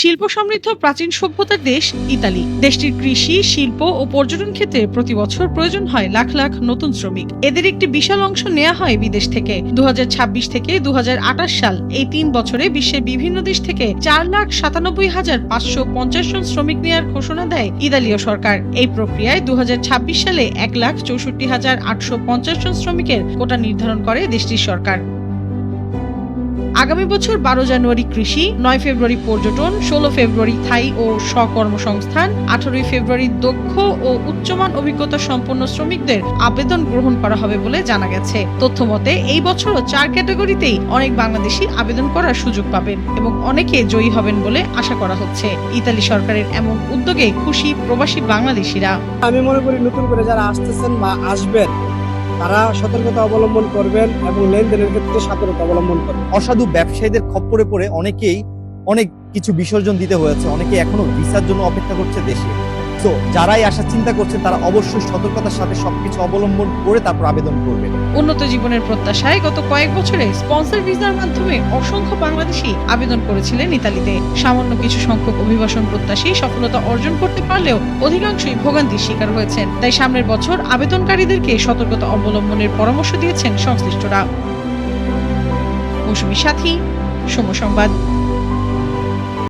শিল্প সমৃদ্ধ প্রাচীন সভ্যতার দেশ ইতালি। দেশটির কৃষি, শিল্প ও পর্যটন ক্ষেত্রে প্রতি বছর প্রয়োজন হয় লাখ লাখ নতুন শ্রমিক। এদের একটি বিশাল অংশ নেওয়া হয় বিদেশ থেকে। দু হাজার ছাব্বিশ থেকে দু হাজার আটাশ সাল এই তিন বছরে বিশ্বের বিভিন্ন দেশ থেকে চার লাখ সাতানব্বই হাজার পাঁচশো পঞ্চাশ জন শ্রমিক নেওয়ার ঘোষণা দেয় ইতালীয় সরকার। এই প্রক্রিয়ায় দু হাজার ছাব্বিশ সালে এক লাখ চৌষট্টি হাজার আটশো পঞ্চাশ জন শ্রমিকের কোটা নির্ধারণ করে দেশটির সরকার। আগামী বছর বারো জানুয়ারি কৃষি, নয় ফেব্রুয়ারি পর্যটন, ষোলো ফেব্রুয়ারি থাই ও স্বকর্মসংস্থান, আঠারোই ফেব্রুয়ারি দক্ষ ও উচ্চমান অভিজ্ঞতা সম্পন্ন শ্রমিকদের আবেদন গ্রহণ করা হবে বলে জানা গেছে। তথ্য মতে, এই বছরও চার ক্যাটাগরিতেই অনেক বাংলাদেশি আবেদন করার সুযোগ পাবেন এবং অনেকে জয়ী হবেন বলে আশা করা হচ্ছে। ইতালি সরকারের এমন উদ্যোগে খুশি প্রবাসী বাংলাদেশিরা। আমি মনে করি নতুন করে যারা আসতেছেন বা আসবেন তারা সতর্কতা অবলম্বন করবেন এবং লেনদেনের ক্ষেত্রে সতর্কতা অবলম্বন করবেন। অসাধু ব্যবসায়ীদের খপ্পরে পড়ে অনেকেই অনেক কিছু বিসর্জন দিতে হয়েছে, অনেকে এখনও ভিসার জন্য অপেক্ষা করছে দেশে। তো যারাই আসার চিন্তা করছেন, তারা অবশ্যই সতর্কতার সাথে সবকিছু অবলম্বন করে তারপর আবেদন করবেন। উন্নত জীবনের প্রত্যাশায় গত কয়েক বছরে স্পন্সর ভিসার মাধ্যমে অসংখ্য বাংলাদেশি আবেদন করেছিলেন ইতালিতে। সামান্য কিছু সংখ্যক অভিবাসন প্রত্যাশী সফলতা অর্জন করতে পারলেও অধিকাংশই ভোগান্তির শিকার হয়েছেন। তাই সামনের বছর আবেদনকারীদেরকে সতর্কতা অবলম্বনের পরামর্শ দিয়েছেন সংশ্লিষ্টরা। মৌসুমী সাথী সময় সংবাদ।